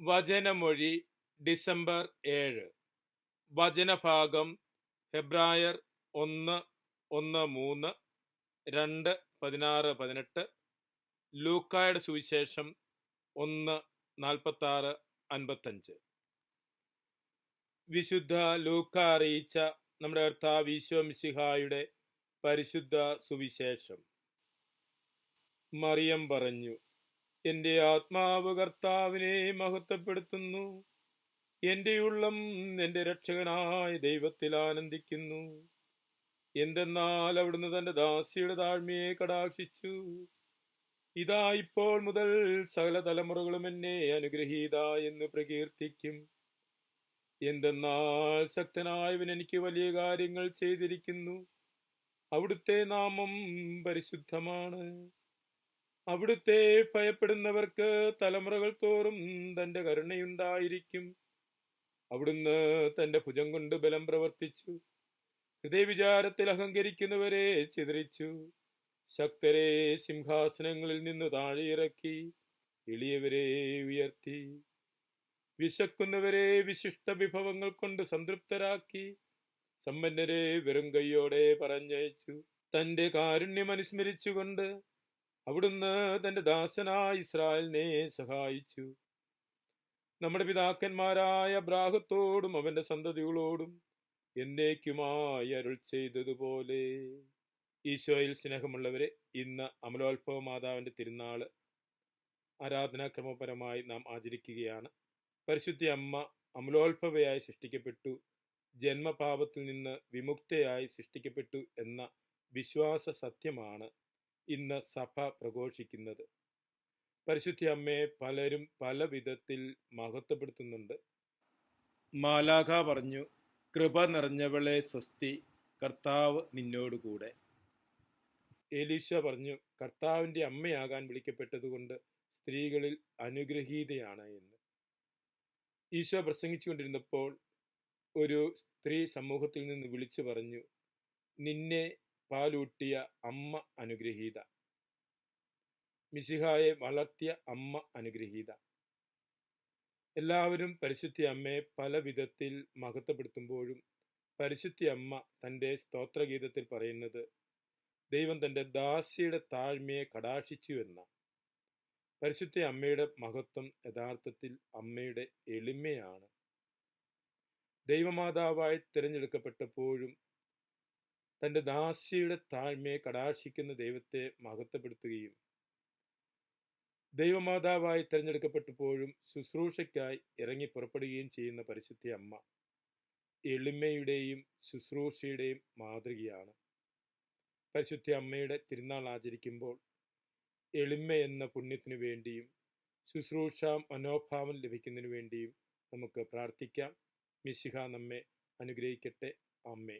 വചനമൊഴി December ഏഴ്. വചനഭാഗം ഫെബ്രായർ ഒന്ന് ഒന്ന് മൂന്ന് രണ്ട് പതിനാറ് പതിനെട്ട് ലൂക്കായുടെ സുവിശേഷം ഒന്ന് നാൽപ്പത്താറ് അൻപത്തഞ്ച്. വിശുദ്ധ ലൂക്ക അറിയിച്ച നമ്മുടെ കർത്താവ് ഈശോമിശിഹായുടെ പരിശുദ്ധ സുവിശേഷം. മറിയം പറഞ്ഞു എന്റെ ആത്മാവ് കർത്താവിനെ മഹത്വപ്പെടുത്തുന്നു. എന്റെ ഉള്ളം എന്റെ രക്ഷകനായ ദൈവത്തിൽ ആനന്ദിക്കുന്നു. എന്തെന്നാൽ അവിടുന്ന് തന്റെ ദാസിയുടെ താഴ്മയെ കടാക്ഷിച്ചു. ഇതാ ഇപ്പോൾ മുതൽ സകല തലമുറകളും എന്നെ അനുഗ്രഹീത എന്ന് പ്രകീർത്തിക്കും. എന്തെന്നാൽ ശക്തനായവൻ എനിക്ക് വലിയ കാര്യങ്ങൾ ചെയ്തിരിക്കുന്നു. അവിടുത്തെ നാമം പരിശുദ്ധമാണ്. അവിടുത്തെ ഭയപ്പെടുന്നവർക്ക് തലമുറകൾ തോറും തന്റെ കരുണയുണ്ടായിരിക്കും. അവിടുന്ന് തന്റെ ഭുജം കൊണ്ട് ബലം പ്രവർത്തിച്ചു. ഹൃദയവിചാരത്തിൽ അഹങ്കരിക്കുന്നവരെ ചിതറിച്ചു. ശക്തരെ സിംഹാസനങ്ങളിൽ നിന്ന് താഴെയിറക്കി എളിയവരെ ഉയർത്തി. വിശക്കുന്നവരെ വിശിഷ്ട വിഭവങ്ങൾ കൊണ്ട് സംതൃപ്തരാക്കി സമ്പന്നരെ വെറും കൈയോടെ പറഞ്ഞയച്ചു. തന്റെ കാരുണ്യം അനുസ്മരിച്ചുകൊണ്ട് അവിടുന്ന് തന്റെ ദാസനായ ഇസ്രായേലിനെ സഹായിച്ചു. നമ്മുടെ പിതാക്കന്മാരായ ബ്രാഹത്തോടും അവന്റെ സന്തതികളോടും എന്നേക്കുമായി അരുൾ ചെയ്തതുപോലെ. ഈശോയിൽ സ്നേഹമുള്ളവരെ ഇന്ന് അമലോത്ഭവ മാതാവിന്റെ തിരുനാൾ ആരാധനാക്രമപരമായി നാം ആചരിക്കുകയാണ്. പരിശുദ്ധി അമ്മ അമലോത്ഭവയായി സൃഷ്ടിക്കപ്പെട്ടു ജന്മപാപത്തിൽ നിന്ന് വിമുക്തയായി സൃഷ്ടിക്കപ്പെട്ടു എന്ന വിശ്വാസ സത്യമാണ് ഇന്ന് സഭ പ്രഘോഷിക്കുന്നത്. പരിശുദ്ധി അമ്മയെ പലരും പല വിധത്തിൽ മഹത്വപ്പെടുത്തുന്നുണ്ട്. മാലാഖ പറഞ്ഞു കൃപ നിറഞ്ഞവളെ സ്വസ്തി കർത്താവ് നിന്നോടുകൂടെ. എലീശ പറഞ്ഞു കർത്താവിന്റെ അമ്മയാകാൻ വിളിക്കപ്പെട്ടതുകൊണ്ട് സ്ത്രീകളിൽ അനുഗ്രഹീതയാണ് എന്ന്. ഈശോ പ്രസംഗിച്ചുകൊണ്ടിരുന്നപ്പോൾ ഒരു സ്ത്രീ സമൂഹത്തിൽ നിന്ന് വിളിച്ചു പറഞ്ഞു നിന്നെ പാലൂട്ടിയ അമ്മ അനുഗ്രഹീത. മിശിഹായെ വളർത്തിയ അമ്മ അനുഗ്രഹീത. എല്ലാവരും പരിശുദ്ധി അമ്മയെ പല വിധത്തിൽ മഹത്വപ്പെടുത്തുമ്പോഴും പരിശുദ്ധി അമ്മ തന്റെ സ്തോത്രഗീതത്തിൽ പറയുന്നത് ദൈവം തന്റെ ദാസിയുടെ താഴ്മയെ കടാക്ഷിച്ചു എന്ന. പരിശുദ്ധ അമ്മയുടെ മഹത്വം യഥാർത്ഥത്തിൽ അമ്മയുടെ എളിമയാണ്. ദൈവമാതാവായി തിരഞ്ഞെടുക്കപ്പെട്ടപ്പോഴും തന്റെ ദാസിയുടെ താഴ്മയെ കടാക്ഷിക്കുന്ന ദൈവത്തെ മഹത്വപ്പെടുത്തുകയും ദൈവമാതാവായി തിരഞ്ഞെടുക്കപ്പെട്ടപ്പോഴും ശുശ്രൂഷയ്ക്കായി ഇറങ്ങി പുറപ്പെടുകയും ചെയ്യുന്ന പരിശുദ്ധി അമ്മ എളിമയുടെയും ശുശ്രൂഷയുടെയും മാതൃകയാണ്. പരിശുദ്ധി അമ്മയുടെ തിരുനാൾ ആചരിക്കുമ്പോൾ എളിമ എന്ന പുണ്യത്തിനു വേണ്ടിയും ശുശ്രൂഷ മനോഭാവം ലഭിക്കുന്നതിനു വേണ്ടിയും നമുക്ക് പ്രാർത്ഥിക്കാം. മിശിഹ നമ്മെ അനുഗ്രഹിക്കട്ടെ. അമ്മേ